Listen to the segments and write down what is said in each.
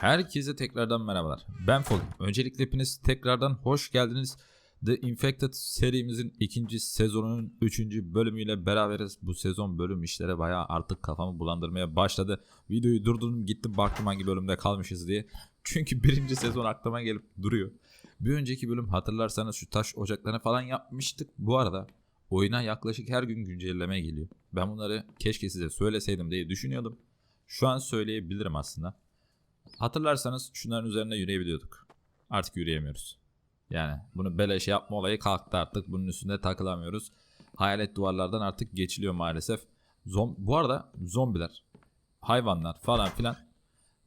Herkese tekrardan merhabalar. Ben Fog. Öncelikle hepiniz tekrardan hoş geldiniz. The Infected serimizin ikinci sezonunun üçüncü bölümüyle beraberiz. Bu sezon bölüm işlere bayağı artık kafamı bulandırmaya başladı. Videoyu durdurdum gittim baktım hangi bölümde kalmışız diye. Çünkü birinci sezon aklıma gelip duruyor. Bir önceki bölüm hatırlarsanız şu taş ocaklarını falan yapmıştık. Bu arada oyuna yaklaşık her gün güncelleme geliyor. Ben bunları keşke size söyleseydim diye düşünüyordum. Şu an söyleyebilirim aslında. Hatırlarsanız şunların üzerinde yürüyebiliyorduk. Artık yürüyemiyoruz. Yani bunu beleş yapma olayı kalktı artık. Bunun üstünde takılamıyoruz. Hayalet duvarlardan artık geçiliyor maalesef. Zom Bu arada zombiler, hayvanlar falan filan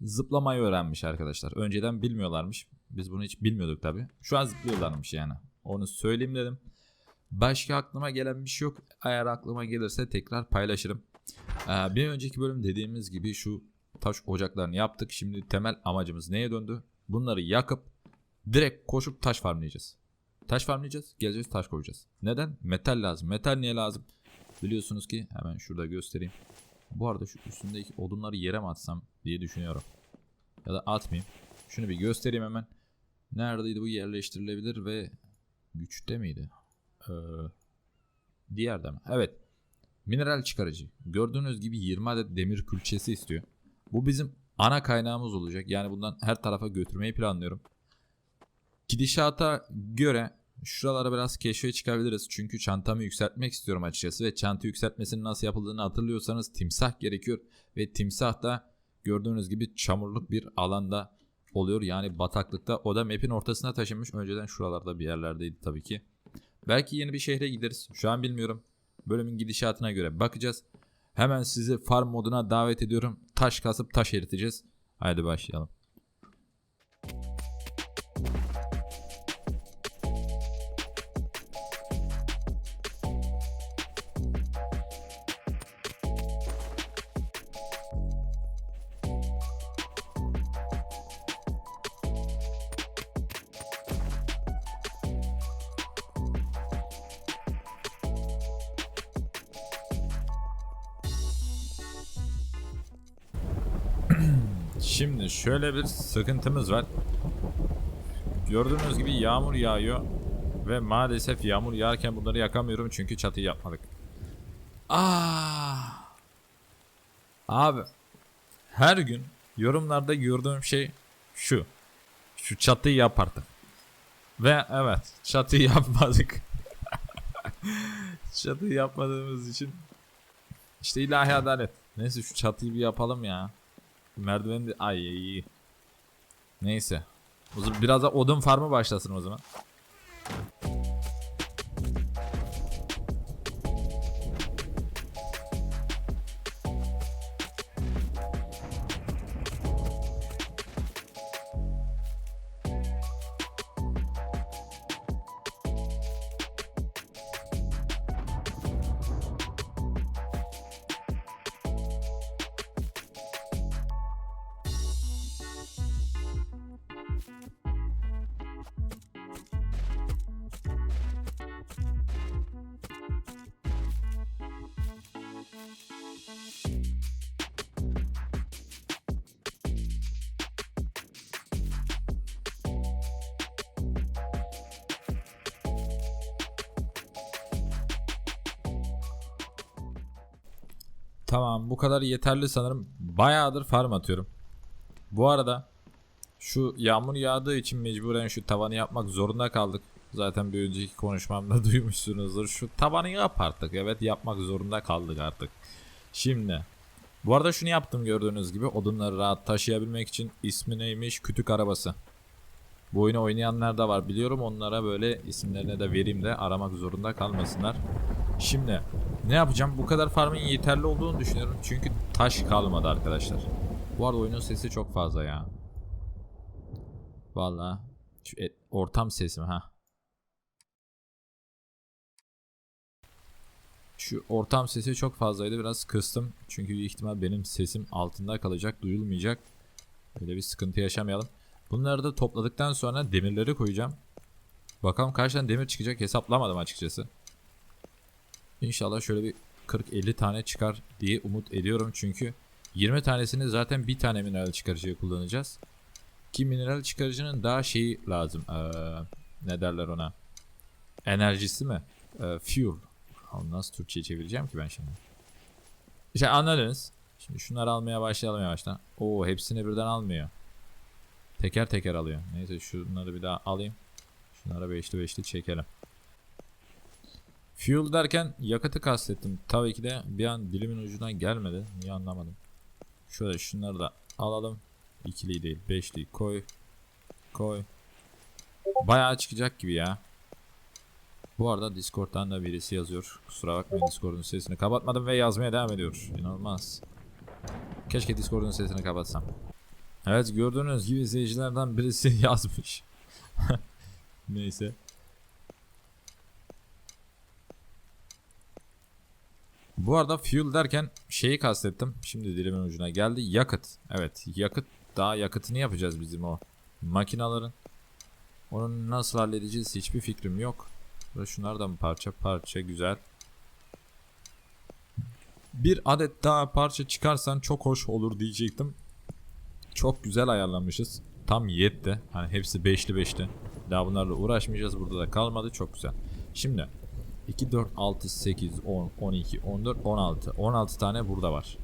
zıplamayı öğrenmiş arkadaşlar. Önceden bilmiyorlarmış. Biz bunu hiç bilmiyorduk tabi. Şu an zıplıyorlarmış yani. Onu söyleyeyim dedim. Başka aklıma gelen bir şey yok. Eğer aklıma gelirse tekrar paylaşırım. Ee, bir önceki bölüm dediğimiz gibi şu taş ocaklarını yaptık. Şimdi temel amacımız neye döndü? Bunları yakıp direkt koşup taş farmlayacağız. Taş farmlayacağız. Geleceğiz taş koyacağız. Neden? Metal lazım. Metal niye lazım? Biliyorsunuz ki hemen şurada göstereyim. Bu arada şu üstündeki odunları yere mi atsam diye düşünüyorum. Ya da atmayayım. Şunu bir göstereyim hemen. Neredeydi bu yerleştirilebilir ve güçte miydi? Ee, diğerde mi? Evet. Mineral çıkarıcı. Gördüğünüz gibi 20 adet demir külçesi istiyor. Bu bizim ana kaynağımız olacak. Yani bundan her tarafa götürmeyi planlıyorum. Gidişata göre şuralara biraz keşfe çıkabiliriz. Çünkü çantamı yükseltmek istiyorum açıkçası. Ve çanta yükseltmesinin nasıl yapıldığını hatırlıyorsanız timsah gerekiyor. Ve timsah da gördüğünüz gibi çamurluk bir alanda oluyor. Yani bataklıkta. O da map'in ortasına taşınmış. Önceden şuralarda bir yerlerdeydi tabii ki. Belki yeni bir şehre gideriz. Şu an bilmiyorum. Bölümün gidişatına göre bakacağız. Hemen sizi farm moduna davet ediyorum. Taş kasıp taş eriteceğiz. Haydi başlayalım. Şöyle bir sıkıntımız var. Gördüğünüz gibi yağmur yağıyor. Ve maalesef yağmur yağarken bunları yakamıyorum çünkü çatıyı yapmadık. Ah. Abi. Her gün yorumlarda gördüğüm şey şu. Şu çatıyı yap artık. Ve evet çatıyı yapmadık. çatıyı yapmadığımız için işte ilahi adalet. Neyse şu çatıyı bir yapalım ya. Merdiven de ay iyi. Neyse. O zaman biraz da odun farmı başlasın o zaman. Tamam bu kadar yeterli sanırım. Bayağıdır farm atıyorum. Bu arada şu yağmur yağdığı için mecburen şu tavanı yapmak zorunda kaldık. Zaten bir önceki konuşmamda duymuşsunuzdur. Şu tavanı yap artık. Evet yapmak zorunda kaldık artık. Şimdi bu arada şunu yaptım gördüğünüz gibi odunları rahat taşıyabilmek için ismi neymiş? Kütük arabası. Bu oyunu oynayanlar da var biliyorum. Onlara böyle isimlerine de vereyim de aramak zorunda kalmasınlar. Şimdi ne yapacağım? Bu kadar farmın yeterli olduğunu düşünüyorum. Çünkü taş kalmadı arkadaşlar. Bu arada oyunun sesi çok fazla ya. Vallahi şu et- ortam sesi mi ha? Şu ortam sesi çok fazlaydı. Biraz kıstım. Çünkü büyük ihtimal benim sesim altında kalacak, duyulmayacak. Öyle bir sıkıntı yaşamayalım. Bunları da topladıktan sonra demirleri koyacağım. Bakalım kaç tane demir çıkacak hesaplamadım açıkçası. İnşallah şöyle bir 40-50 tane çıkar diye umut ediyorum çünkü 20 tanesini zaten bir tane mineral çıkarıcıya kullanacağız. Ki mineral çıkarıcının daha şeyi lazım. Ee, ne derler ona? Enerjisi mi? Ee, fuel. Nasıl Türkçe'ye çevireceğim ki ben şimdi? İşte anladınız. Şimdi şunları almaya başlayalım yavaştan. Oo hepsini birden almıyor. Teker teker alıyor. Neyse şunları bir daha alayım. Şunlara beşli beşli çekelim. Fuel derken yakıtı kastettim. Tabii ki de bir an dilimin ucundan gelmedi. Niye anlamadım. Şöyle şunları da alalım. İkili değil beşli koy. Koy. Bayağı çıkacak gibi ya. Bu arada Discord'dan da birisi yazıyor. Kusura bakmayın Discord'un sesini kapatmadım ve yazmaya devam ediyor. İnanılmaz. Keşke Discord'un sesini kapatsam. Evet gördüğünüz gibi izleyicilerden birisi yazmış. Neyse. Bu arada fuel derken şeyi kastettim. Şimdi dilimin ucuna geldi. Yakıt. Evet yakıt. Daha yakıtını yapacağız bizim o makinaların. Onu nasıl halledeceğiz hiçbir fikrim yok. Ve şunlardan parça parça güzel. Bir adet daha parça çıkarsan çok hoş olur diyecektim. Çok güzel ayarlamışız. Tam yetti. Hani hepsi beşli beşli. Daha bunlarla uğraşmayacağız. Burada da kalmadı. Çok güzel. Şimdi 2, 4, 6, 8, 10, 12, 14, 16. 16 tane burada var.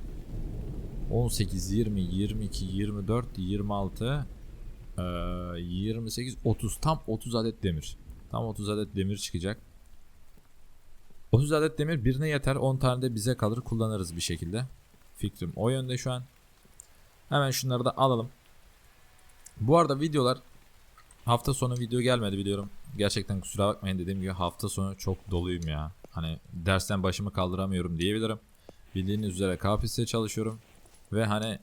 18, 20, 22, 24, 26, eee, 28, 30. Tam 30 adet demir. Tam 30 adet demir çıkacak. 30 adet demir birine yeter. 10 tane de bize kalır. Kullanırız bir şekilde. Fikrim o yönde şu an. Hemen şunları da alalım. Bu arada videolar hafta sonu video gelmedi biliyorum. Gerçekten kusura bakmayın dediğim gibi hafta sonu çok doluyum ya. Hani dersten başımı kaldıramıyorum diyebilirim. Bildiğiniz üzere KPSS çalışıyorum. Ve hani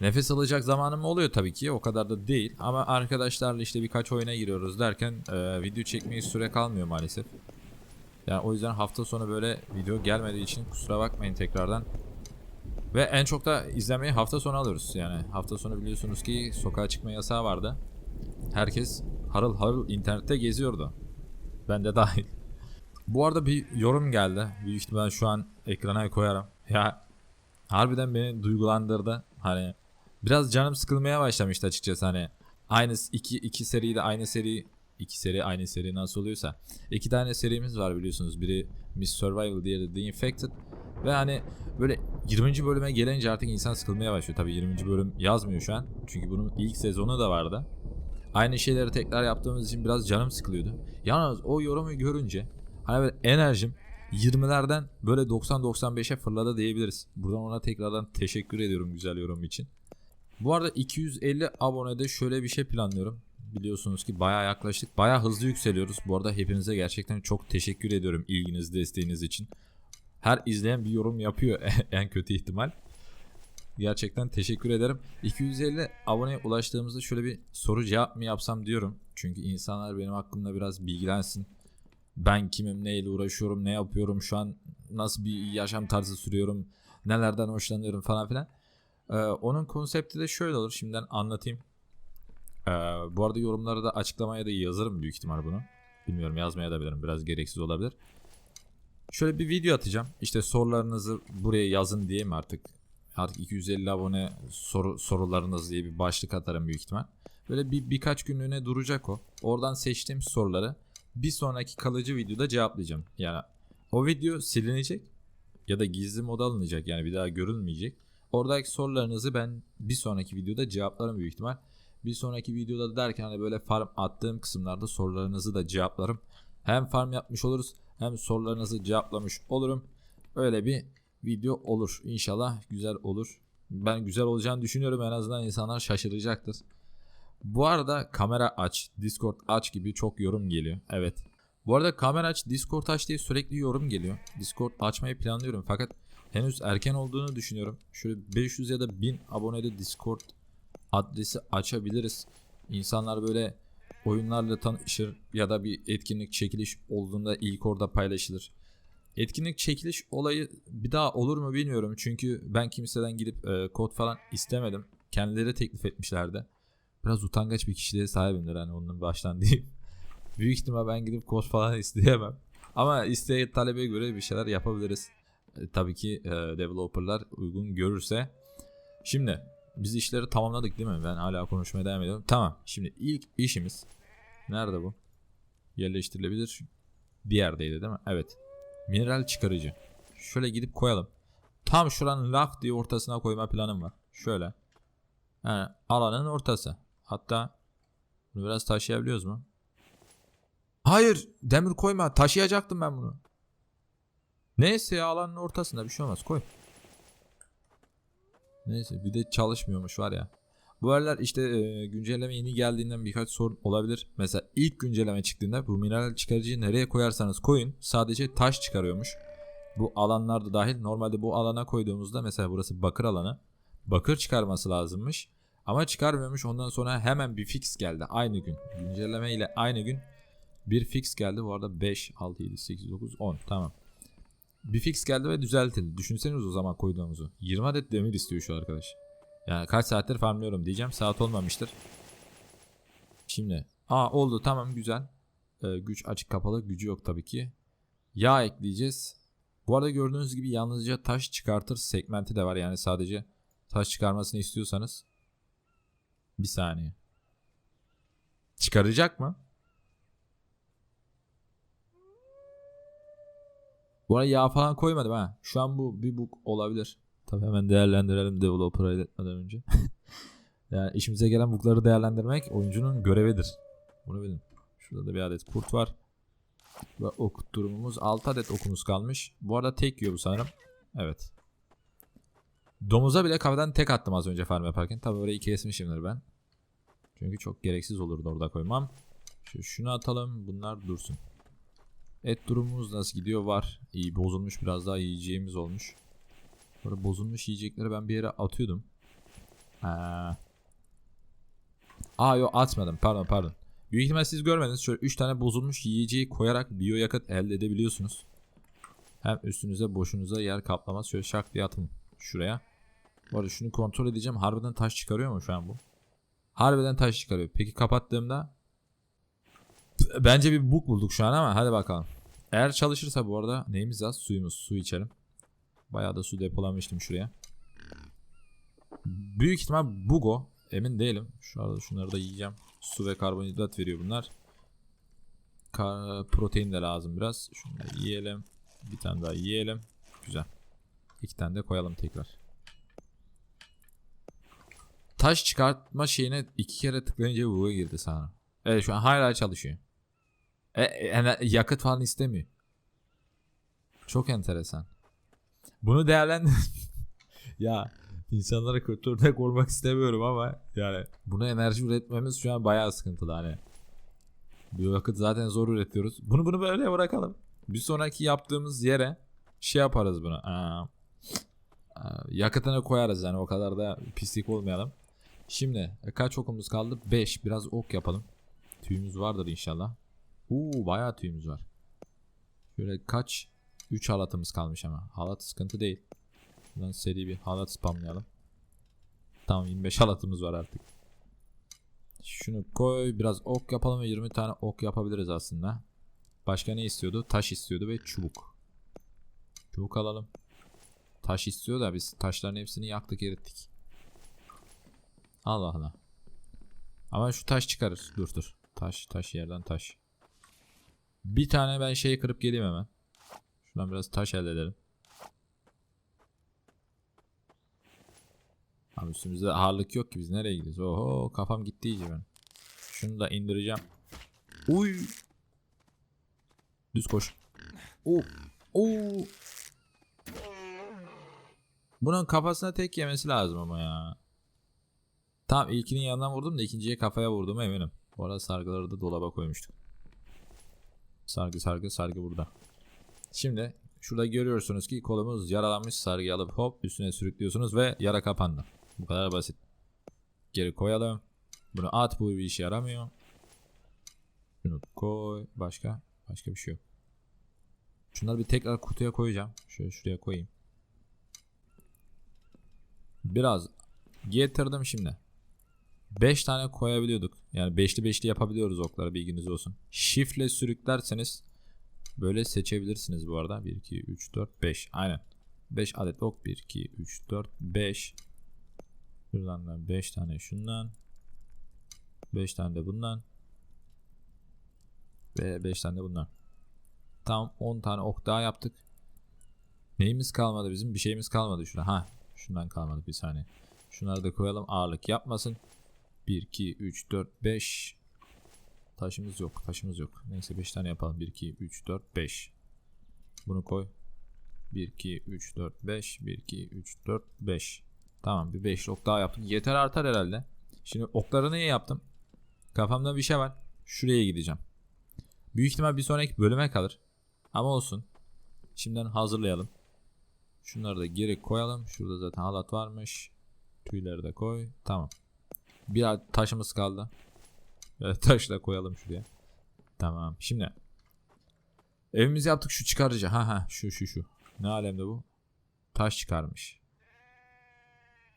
nefes alacak zamanım oluyor tabii ki o kadar da değil. Ama arkadaşlarla işte birkaç oyuna giriyoruz derken e, video çekmeye süre kalmıyor maalesef. Yani o yüzden hafta sonu böyle video gelmediği için kusura bakmayın tekrardan. Ve en çok da izlemeyi hafta sonu alıyoruz. Yani hafta sonu biliyorsunuz ki sokağa çıkma yasağı vardı. Herkes harıl harıl internette geziyordu. Ben de dahil. Bu arada bir yorum geldi. Büyük ihtimal şu an ekrana koyarım. Ya harbiden beni duygulandırdı. Hani biraz canım sıkılmaya başlamıştı açıkçası hani. Aynı iki, iki seri de aynı seri iki seri aynı seri nasıl oluyorsa. iki tane serimiz var biliyorsunuz. Biri Miss Survival diğeri The Infected. Ve hani böyle 20. bölüme gelince artık insan sıkılmaya başlıyor. Tabii 20. bölüm yazmıyor şu an. Çünkü bunun ilk sezonu da vardı. Aynı şeyleri tekrar yaptığımız için biraz canım sıkılıyordu. Yalnız o yorumu görünce hani böyle enerjim 20'lerden böyle 90-95'e fırladı diyebiliriz. Buradan ona tekrardan teşekkür ediyorum güzel yorum için. Bu arada 250 abonede şöyle bir şey planlıyorum. Biliyorsunuz ki bayağı yaklaştık. Bayağı hızlı yükseliyoruz. Bu arada hepinize gerçekten çok teşekkür ediyorum ilginiz, desteğiniz için. Her izleyen bir yorum yapıyor en kötü ihtimal. Gerçekten teşekkür ederim. 250 aboneye ulaştığımızda şöyle bir soru cevap mı yapsam diyorum. Çünkü insanlar benim hakkımda biraz bilgilensin. Ben kimim, neyle uğraşıyorum, ne yapıyorum, şu an nasıl bir yaşam tarzı sürüyorum, nelerden hoşlanıyorum falan filan. Ee, onun konsepti de şöyle olur. Şimdiden anlatayım. Ee, bu arada yorumlara da açıklamaya da yazarım büyük ihtimal bunu. Bilmiyorum yazmaya da bilirim. Biraz gereksiz olabilir. Şöyle bir video atacağım. İşte sorularınızı buraya yazın diye mi artık? Artık 250 abone soru, sorularınız diye bir başlık atarım büyük ihtimal. Böyle bir birkaç günlüğüne duracak o. Oradan seçtiğim soruları bir sonraki kalıcı videoda cevaplayacağım. Yani o video silinecek ya da gizli moda alınacak yani bir daha görülmeyecek. Oradaki sorularınızı ben bir sonraki videoda cevaplarım büyük ihtimal. Bir sonraki videoda derken de böyle farm attığım kısımlarda sorularınızı da cevaplarım. Hem farm yapmış oluruz hem sorularınızı cevaplamış olurum. Öyle bir video olur. İnşallah güzel olur. Ben güzel olacağını düşünüyorum. En azından insanlar şaşıracaktır. Bu arada kamera aç, Discord aç gibi çok yorum geliyor. Evet. Bu arada kamera aç, Discord aç diye sürekli yorum geliyor. Discord açmayı planlıyorum fakat henüz erken olduğunu düşünüyorum. Şöyle 500 ya da 1000 abonede Discord adresi açabiliriz. İnsanlar böyle oyunlarla tanışır ya da bir etkinlik çekiliş olduğunda ilk orada paylaşılır. Etkinlik çekiliş olayı bir daha olur mu bilmiyorum. Çünkü ben kimseden gidip e, kod falan istemedim. Kendileri teklif etmişlerdi. Biraz utangaç bir kişiliğe sahibimdir hani onun baştan diyeyim. Büyük ihtimal ben gidip kod falan isteyemem. Ama isteğe talebe göre bir şeyler yapabiliriz. E, tabii ki e, developerlar uygun görürse. Şimdi Biz işleri tamamladık değil mi? Ben hala konuşmaya devam ediyorum. Tamam. Şimdi ilk işimiz nerede bu? Yerleştirilebilir bir yerdeydi değil mi? Evet. Mineral çıkarıcı. Şöyle gidip koyalım. Tam şuranın lak diye ortasına koyma planım var. Şöyle. Yani alanın ortası. Hatta bunu biraz taşıyabiliyoruz mu? Hayır. Demir koyma. Taşıyacaktım ben bunu. Neyse ya alanın ortasında bir şey olmaz. Koy. Neyse bir de çalışmıyormuş var ya. Bu aralar işte e, güncelleme yeni geldiğinden birkaç sorun olabilir. Mesela ilk güncelleme çıktığında bu mineral çıkarıcıyı nereye koyarsanız koyun sadece taş çıkarıyormuş. Bu alanlarda dahil normalde bu alana koyduğumuzda mesela burası bakır alanı. Bakır çıkarması lazımmış. Ama çıkarmıyormuş ondan sonra hemen bir fix geldi aynı gün. Güncelleme ile aynı gün bir fix geldi. Bu arada 5, 6, 7, 8, 9, 10 tamam. Bir fix geldi ve düzeltildi. Düşünseniz o zaman koyduğumuzu. 20 adet demir istiyor şu arkadaş. Yani kaç saattir farmlıyorum diyeceğim. Saat olmamıştır. Şimdi. Aa oldu tamam güzel. Ee, güç açık kapalı. Gücü yok tabii ki. Yağ ekleyeceğiz. Bu arada gördüğünüz gibi yalnızca taş çıkartır segmenti de var. Yani sadece taş çıkarmasını istiyorsanız. Bir saniye. Çıkaracak mı? Bu arada yağ falan koymadım ha. Şu an bu bir bug olabilir. Tabii hemen değerlendirelim developer'a iletmeden önce. yani işimize gelen bugları değerlendirmek oyuncunun görevidir. Bunu bilin. Şurada da bir adet kurt var. Ve ok durumumuz 6 adet okumuz kalmış. Bu arada tek yiyor bu sanırım. Evet. Domuza bile kafadan tek attım az önce farm yaparken. Tabii orayı kesmişimdir ben. Çünkü çok gereksiz olurdu orada koymam. Şu, şunu atalım. Bunlar dursun. Et durumumuz nasıl gidiyor? Var. İyi bozulmuş biraz daha yiyeceğimiz olmuş. Böyle bozulmuş yiyecekleri ben bir yere atıyordum. Ha. Aa yok atmadım. Pardon pardon. Büyük ihtimal siz görmediniz. Şöyle 3 tane bozulmuş yiyeceği koyarak biyo yakıt elde edebiliyorsunuz. Hem üstünüze boşunuza yer kaplamaz. Şöyle şak diye atın şuraya. Bu arada şunu kontrol edeceğim. Harbiden taş çıkarıyor mu şu an bu? Harbiden taş çıkarıyor. Peki kapattığımda Bence bir bug bulduk şu an ama hadi bakalım. Eğer çalışırsa bu arada neyimiz az? Suyumuz. Su içelim. Bayağı da su depolamıştım şuraya. Büyük ihtimal bugo. Emin değilim. Şu arada şunları da yiyeceğim. Su ve karbonhidrat veriyor bunlar. Ka protein de lazım biraz. Şunları yiyelim. Bir tane daha yiyelim. Güzel. İki tane de koyalım tekrar. Taş çıkartma şeyine iki kere tıklayınca bug'a girdi sana. Evet şu an hala çalışıyor. E, e, yakıt falan istemiyor. Çok enteresan. Bunu değerlendir. ya insanlara kötü örnek olmak istemiyorum ama yani buna enerji üretmemiz şu an bayağı sıkıntılı hani. Bir yakıt zaten zor üretiyoruz. Bunu bunu böyle bırakalım. Bir sonraki yaptığımız yere şey yaparız bunu. Aa, aa, yakıtını koyarız yani o kadar da pislik olmayalım. Şimdi e, kaç okumuz kaldı? 5. Biraz ok yapalım. Tüyümüz vardır inşallah. Uuu bayağı tüyümüz var. Şöyle kaç? 3 halatımız kalmış ama. Halat sıkıntı değil. Buradan seri bir halat spamlayalım. Tamam 25 halatımız var artık. Şunu koy. Biraz ok yapalım ve 20 tane ok yapabiliriz aslında. Başka ne istiyordu? Taş istiyordu ve çubuk. Çubuk alalım. Taş istiyor da biz taşların hepsini yaktık erittik. Allah Allah. Ama şu taş çıkarır. Dur dur. Taş taş yerden taş. Bir tane ben şeyi kırıp geleyim hemen. Şuradan biraz taş elde edelim. Abi üstümüzde ağırlık yok ki biz nereye gidiyoruz? Oho kafam gitti iyice ben. Şunu da indireceğim. Uy. Düz koş. Oo. Oo. Bunun kafasına tek yemesi lazım ama ya. Tamam ilkinin yanından vurdum da ikinciye kafaya vurdum eminim. Bu arada sargıları da dolaba koymuştuk. Sargı sargı sargı burada. Şimdi şurada görüyorsunuz ki kolumuz yaralanmış sargıyı alıp hop üstüne sürüklüyorsunuz ve yara kapandı. Bu kadar basit. Geri koyalım. Bunu at bu bir işe yaramıyor. Şunu koy. Başka? Başka bir şey yok. Şunları bir tekrar kutuya koyacağım. Şöyle şuraya koyayım. Biraz getirdim şimdi. 5 tane koyabiliyorduk. Yani 5'li 5'li yapabiliyoruz okları bilginiz olsun. Shift'le sürüklerseniz böyle seçebilirsiniz bu arada. 1 2 3 4 5. Aynen. 5 adet ok 1 2 3 4 5 Şuradan da 5 tane şundan. 5 tane de bundan. Ve 5 tane de bundan. Tam 10 tane ok daha yaptık. Neyimiz kalmadı bizim? Bir şeyimiz kalmadı şurada. Ha, şundan kalmadı bir saniye. Şunları da koyalım ağırlık yapmasın. 1 2 3 4 5 Taşımız yok. Taşımız yok. Neyse 5 tane yapalım. 1 2 3 4 5. Bunu koy. 1 2 3 4 5 1 2 3 4 5. Tamam bir 5 ok daha yaptık. Yeter artar herhalde. Şimdi okları niye yaptım? Kafamda bir şey var. Şuraya gideceğim. Büyük ihtimal bir sonraki bölüme kalır. Ama olsun. Şimdiden hazırlayalım. Şunları da geri koyalım. Şurada zaten halat varmış. Tüyleri de koy. Tamam. Bir taşımız kaldı. Evet, taş da koyalım şuraya. Tamam. Şimdi evimizi yaptık şu çıkarıcı. Ha ha şu şu şu. Ne alemde bu? Taş çıkarmış.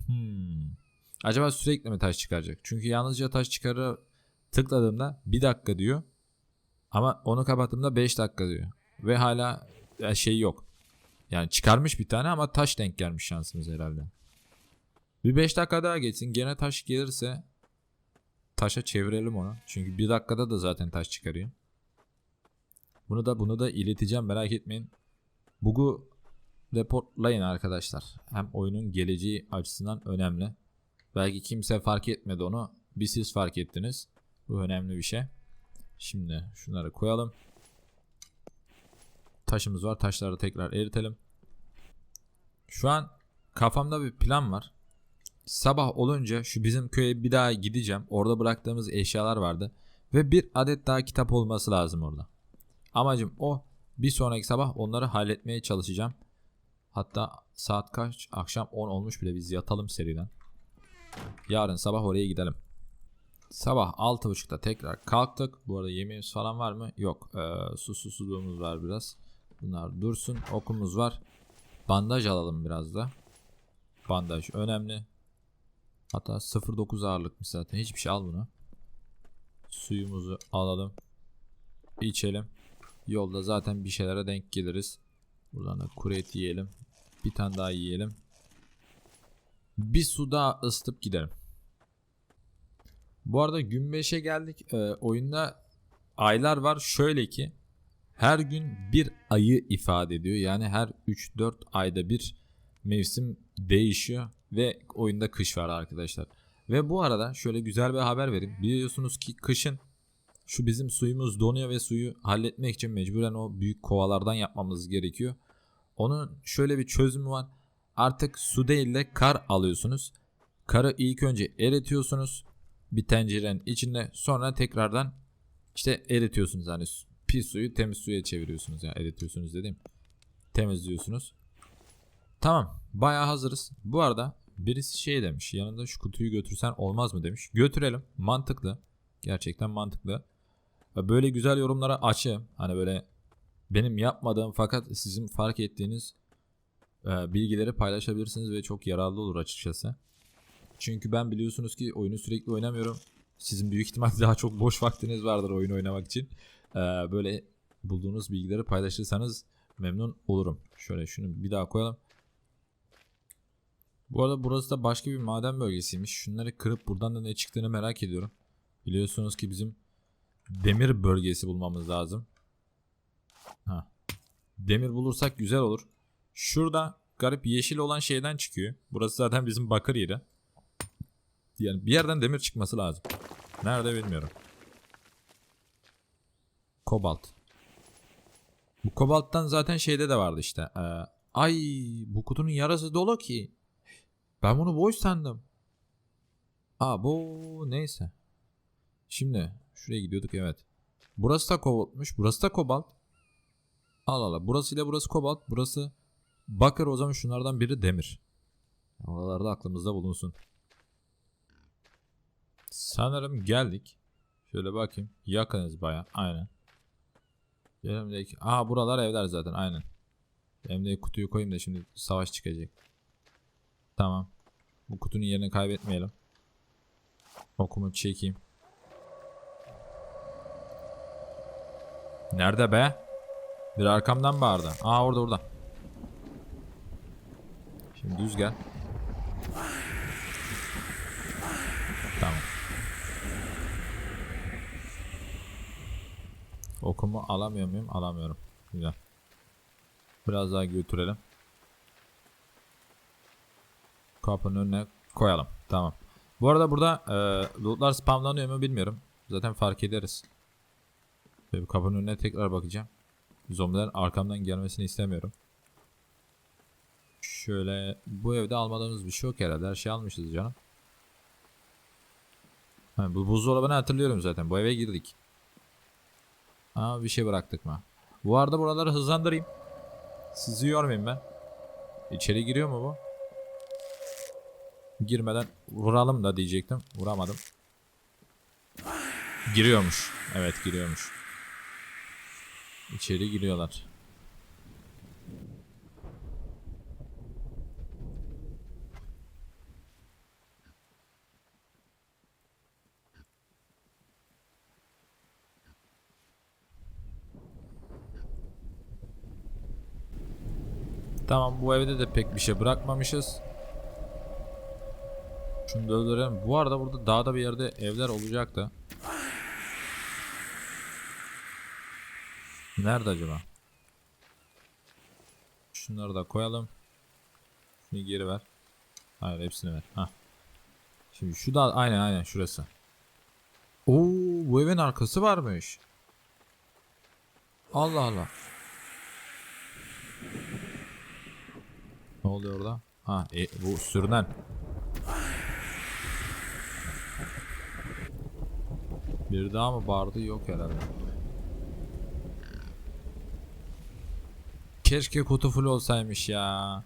Hmm. Acaba sürekli mi taş çıkaracak? Çünkü yalnızca taş çıkarı tıkladığımda bir dakika diyor. Ama onu kapattığımda 5 dakika diyor. Ve hala e, şey yok. Yani çıkarmış bir tane ama taş denk gelmiş şansımız herhalde. Bir 5 dakika daha geçsin. Gene taş gelirse taşa çevirelim onu. Çünkü bir dakikada da zaten taş çıkarıyor. Bunu da bunu da ileteceğim merak etmeyin. Bug'u reportlayın arkadaşlar. Hem oyunun geleceği açısından önemli. Belki kimse fark etmedi onu. Bir siz fark ettiniz. Bu önemli bir şey. Şimdi şunları koyalım. Taşımız var. Taşları tekrar eritelim. Şu an kafamda bir plan var. Sabah olunca şu bizim köye bir daha gideceğim. Orada bıraktığımız eşyalar vardı. Ve bir adet daha kitap olması lazım orada. Amacım o. Bir sonraki sabah onları halletmeye çalışacağım. Hatta saat kaç? Akşam 10 olmuş bile biz yatalım seriden. Yarın sabah oraya gidelim. Sabah 6.30'da tekrar kalktık. Bu arada yemeğimiz falan var mı? Yok. Ee, su susuzluğumuz var biraz. Bunlar dursun. Okumuz var. Bandaj alalım biraz da. Bandaj önemli. Hatta 0.9 ağırlıkmış zaten. Hiçbir şey al bunu. Suyumuzu alalım. İçelim. Yolda zaten bir şeylere denk geliriz. Buradan da kuru et yiyelim. Bir tane daha yiyelim. Bir su daha ısıtıp gidelim. Bu arada gün 5'e geldik. Ee, oyunda aylar var. Şöyle ki her gün bir ayı ifade ediyor. Yani her 3-4 ayda bir mevsim değişiyor ve oyunda kış var arkadaşlar. Ve bu arada şöyle güzel bir haber vereyim. Biliyorsunuz ki kışın şu bizim suyumuz donuyor ve suyu halletmek için mecburen o büyük kovalardan yapmamız gerekiyor. Onun şöyle bir çözümü var. Artık su değil de kar alıyorsunuz. Karı ilk önce eritiyorsunuz bir tencerenin içinde sonra tekrardan işte eritiyorsunuz hani pis suyu temiz suya çeviriyorsunuz yani eritiyorsunuz dedim. Temizliyorsunuz. Tamam bayağı hazırız. Bu arada birisi şey demiş yanında şu kutuyu götürsen olmaz mı demiş. Götürelim mantıklı. Gerçekten mantıklı. Böyle güzel yorumlara açığım. Hani böyle benim yapmadığım fakat sizin fark ettiğiniz e, bilgileri paylaşabilirsiniz ve çok yararlı olur açıkçası. Çünkü ben biliyorsunuz ki oyunu sürekli oynamıyorum. Sizin büyük ihtimal daha çok boş vaktiniz vardır oyun oynamak için. Ee, böyle bulduğunuz bilgileri paylaşırsanız memnun olurum. Şöyle şunu bir daha koyalım. Bu arada burası da başka bir maden bölgesiymiş. Şunları kırıp buradan da ne çıktığını merak ediyorum. Biliyorsunuz ki bizim demir bölgesi bulmamız lazım. Ha. Demir bulursak güzel olur. Şurada garip yeşil olan şeyden çıkıyor. Burası zaten bizim bakır yeri. Yani bir yerden demir çıkması lazım. Nerede bilmiyorum. Kobalt. Bu kobalttan zaten şeyde de vardı işte. Ee, ay bu kutunun yarısı dolu ki. Ben bunu boş sandım. Aa bu neyse. Şimdi şuraya gidiyorduk evet. Burası da kobaltmış. Burası da kobalt. Allah Allah. Burası ile burası kobalt. Burası bakır o zaman şunlardan biri demir. Oralarda aklımızda bulunsun. Sanırım geldik. Şöyle bakayım. Yakınız baya. Aynen. Elimdeki. Aha buralar evler zaten. Aynen. Elimdeki kutuyu koyayım da şimdi savaş çıkacak. Tamam. Bu kutunun yerini kaybetmeyelim. Okumu çekeyim. Nerede be? Bir arkamdan bağırdı. Aa orada orada. Şimdi düz gel. Tamam. Okumu alamıyor muyum? Alamıyorum. Güzel. Biraz daha götürelim. Kapının önüne koyalım. Tamam. Bu arada burada e, lootlar spamlanıyor mu bilmiyorum. Zaten fark ederiz. Böyle bir kapının önüne tekrar bakacağım. Zombilerin arkamdan gelmesini istemiyorum. Şöyle bu evde almadığımız bir şey yok herhalde. Her şey almışız canım. Ha, bu buzdolabını hatırlıyorum zaten. Bu eve girdik. Ama bir şey bıraktık mı? Bu arada buraları hızlandırayım. Sizi yormayayım ben. İçeri giriyor mu bu? Girmeden vuralım da diyecektim. Vuramadım. Giriyormuş. Evet giriyormuş. İçeri giriyorlar. Tamam bu evde de pek bir şey bırakmamışız. Şunu da öldürelim. Bu arada burada dağda bir yerde evler olacaktı. Nerede acaba? Şunları da koyalım. Şunu geri ver. Hayır hepsini ver. Hah. Şimdi şu da aynen aynen şurası. Oo bu evin arkası varmış. Allah Allah. Ne oluyor orada? Ha e, bu sürünen. Bir daha mı bağırdı? Yok herhalde. Keşke kutu full olsaymış ya.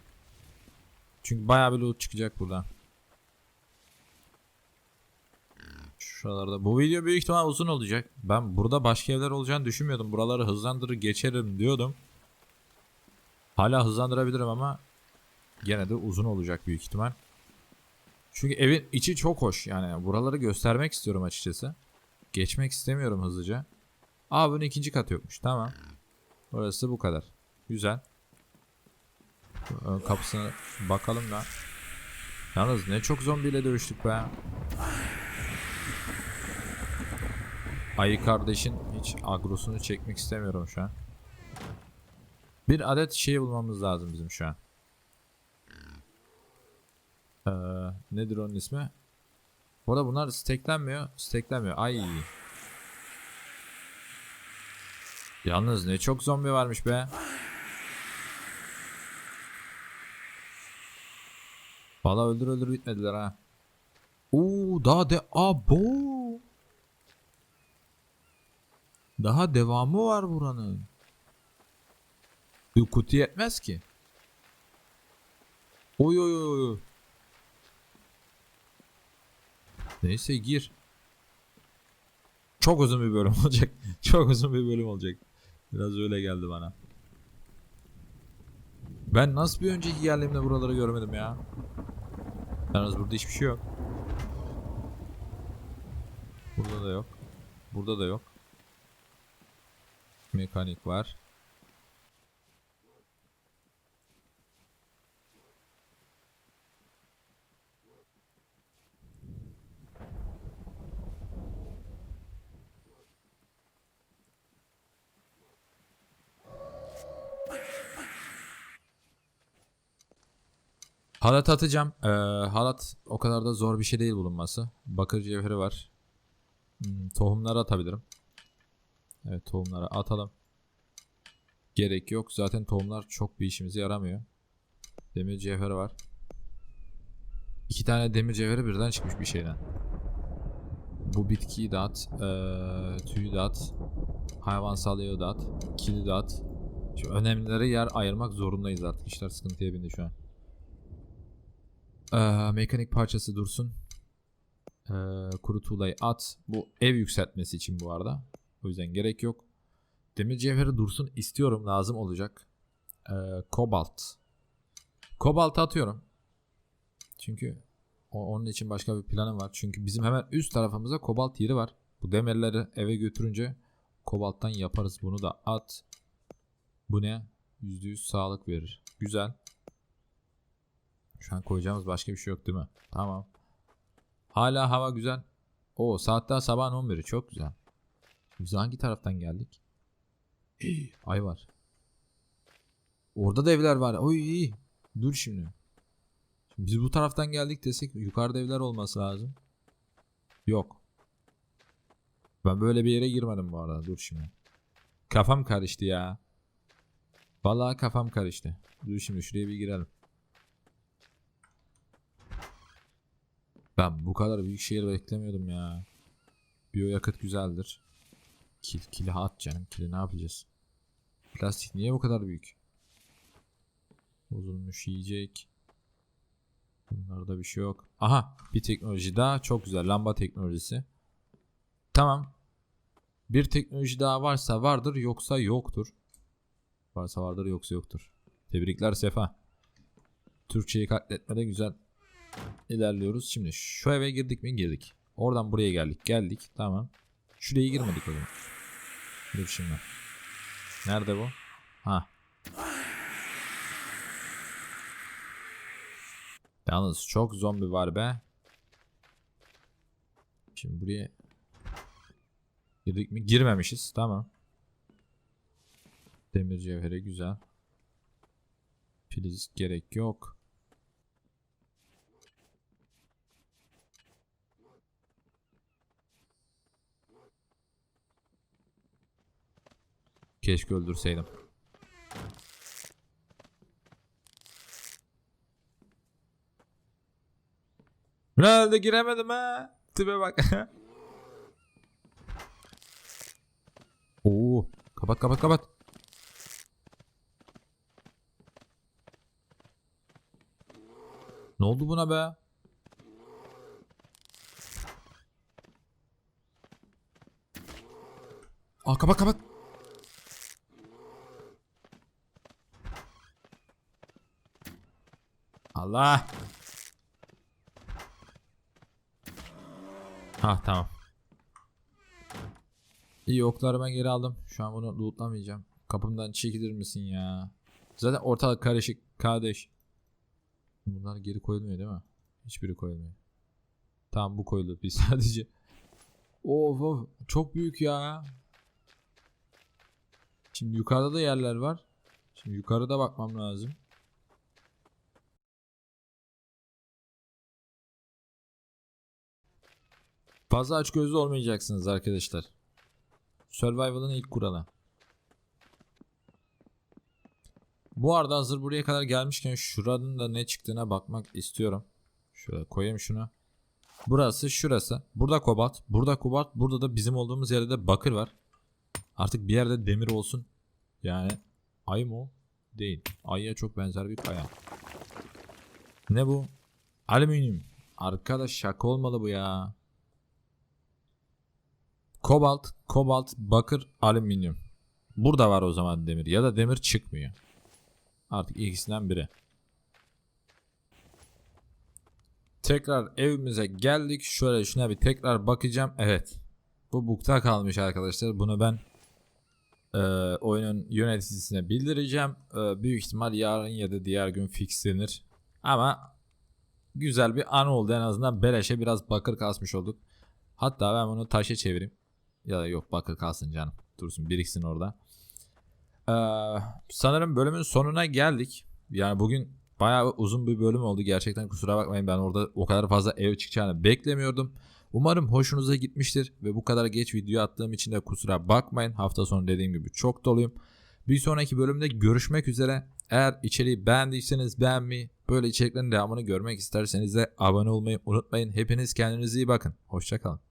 Çünkü bayağı bir loot çıkacak buradan. Şuralarda. Bu video büyük ihtimal uzun olacak. Ben burada başka evler olacağını düşünmüyordum. Buraları hızlandırır geçerim diyordum. Hala hızlandırabilirim ama gene de uzun olacak büyük ihtimal. Çünkü evin içi çok hoş. Yani buraları göstermek istiyorum açıkçası. Geçmek istemiyorum hızlıca. Aa bunun ikinci katı yokmuş. Tamam. Burası bu kadar. Güzel. Ön kapısına bakalım da. Yalnız ne çok zombiyle dövüştük be. Ayı kardeşin hiç agrosunu çekmek istemiyorum şu an. Bir adet şey bulmamız lazım bizim şu an. Ee, nedir onun ismi? Bu arada bunlar steklenmiyor. Steklenmiyor. Ay. Yalnız ne çok zombi varmış be. Valla öldür öldür bitmediler ha. Oo daha de abo. Daha devamı var buranın. Bir kutu yetmez ki. Oy oy oy. oy. Neyse gir. Çok uzun bir bölüm olacak. Çok uzun bir bölüm olacak. Biraz öyle geldi bana. Ben nasıl bir önceki geldiğimde buraları görmedim ya. Yalnız burada hiçbir şey yok. Burada da yok. Burada da yok. Mekanik var. Halat atacağım. Ee, halat o kadar da zor bir şey değil bulunması. Bakır cevheri var. Hmm, tohumları atabilirim. Evet tohumları atalım. Gerek yok. Zaten tohumlar çok bir işimize yaramıyor. Demir cevheri var. İki tane demir cevheri birden çıkmış bir şeyden. Bu bitkiyi de at. Ee, tüyü de at. Hayvansal yağı da at. Kili de at. Şu önemlilere yer ayırmak zorundayız artık. İşler sıkıntıya bindi şu an. Ee, mekanik parçası dursun. Ee, kuru tuğlayı at. Bu ev yükseltmesi için bu arada. O yüzden gerek yok. Demir cevheri dursun istiyorum. Lazım olacak. Ee, kobalt. Kobalt atıyorum. Çünkü onun için başka bir planım var. Çünkü bizim hemen üst tarafımızda kobalt yeri var. Bu demirleri eve götürünce kobalttan yaparız. Bunu da at. Bu ne? %100 sağlık verir. Güzel. Şu an koyacağımız başka bir şey yok değil mi? Tamam. Hala hava güzel. O saat daha sabahın 11'i çok güzel. Biz hangi taraftan geldik? Ay var. Orada da evler var. Oy iyi. Dur şimdi. Şimdi Biz bu taraftan geldik desek yukarıda evler olması lazım. Yok. Ben böyle bir yere girmedim bu arada. Dur şimdi. Kafam karıştı ya. Vallahi kafam karıştı. Dur şimdi şuraya bir girelim. Ben bu kadar büyük şehir beklemiyordum ya. Biyoyakıt güzeldir. Kil, kili at canım. Kili ne yapacağız? Plastik niye bu kadar büyük? Bozulmuş yiyecek. Bunlarda bir şey yok. Aha bir teknoloji daha çok güzel. Lamba teknolojisi. Tamam. Bir teknoloji daha varsa vardır yoksa yoktur. Varsa vardır yoksa yoktur. Tebrikler Sefa. Türkçeyi katletmede güzel ilerliyoruz. Şimdi şu eve girdik mi girdik. Oradan buraya geldik. Geldik. Tamam. Şuraya girmedik o zaman. Dur şimdi. Nerede bu? Ha. Yalnız çok zombi var be. Şimdi buraya girdik mi? Girmemişiz. Tamam. Demir cevheri güzel. Filiz gerek yok. Keşke öldürseydim. Herhalde giremedim ha. Tipe bak. Oo, kapat kapat kapat. Ne oldu buna be? Aa kapat kapat. Allah. Ha tamam. İyi oklarımı geri aldım. Şu an bunu lootlamayacağım. Kapımdan çekilir misin ya? Zaten ortalık karışık kardeş. Bunlar geri koyulmuyor değil mi? Hiçbiri koyulmuyor. Tamam bu koyuldu biz sadece. Of of çok büyük ya. Şimdi yukarıda da yerler var. Şimdi yukarıda bakmam lazım. Fazla açgözlü olmayacaksınız arkadaşlar. Survival'ın ilk kuralı. Bu arada hazır buraya kadar gelmişken şuranın da ne çıktığına bakmak istiyorum. Şöyle koyayım şunu. Burası şurası. Burada kobalt. Burada kobalt. Burada da bizim olduğumuz yerde de bakır var. Artık bir yerde demir olsun. Yani ay mı o? Değil. Ay'a çok benzer bir kaya. Ne bu? Alüminyum. Arkadaş şaka olmalı bu ya. Kobalt, kobalt, bakır, alüminyum. Burada var o zaman demir ya da demir çıkmıyor. Artık ikisinden biri. Tekrar evimize geldik. Şöyle şuna bir tekrar bakacağım. Evet. Bu bukta kalmış arkadaşlar. Bunu ben e, oyunun yöneticisine bildireceğim. E, büyük ihtimal yarın ya da diğer gün fixlenir. Ama güzel bir an oldu en azından. Beleşe biraz bakır kasmış olduk. Hatta ben bunu taşa çevireyim. Ya da yok bakır kalsın canım. Dursun biriksin orada. Ee, sanırım bölümün sonuna geldik. Yani bugün bayağı uzun bir bölüm oldu. Gerçekten kusura bakmayın ben orada o kadar fazla ev çıkacağını beklemiyordum. Umarım hoşunuza gitmiştir ve bu kadar geç video attığım için de kusura bakmayın. Hafta sonu dediğim gibi çok doluyum. Bir sonraki bölümde görüşmek üzere. Eğer içeriği beğendiyseniz beğenmeyi, böyle içeriklerin devamını görmek isterseniz de abone olmayı unutmayın. Hepiniz kendinize iyi bakın. Hoşçakalın.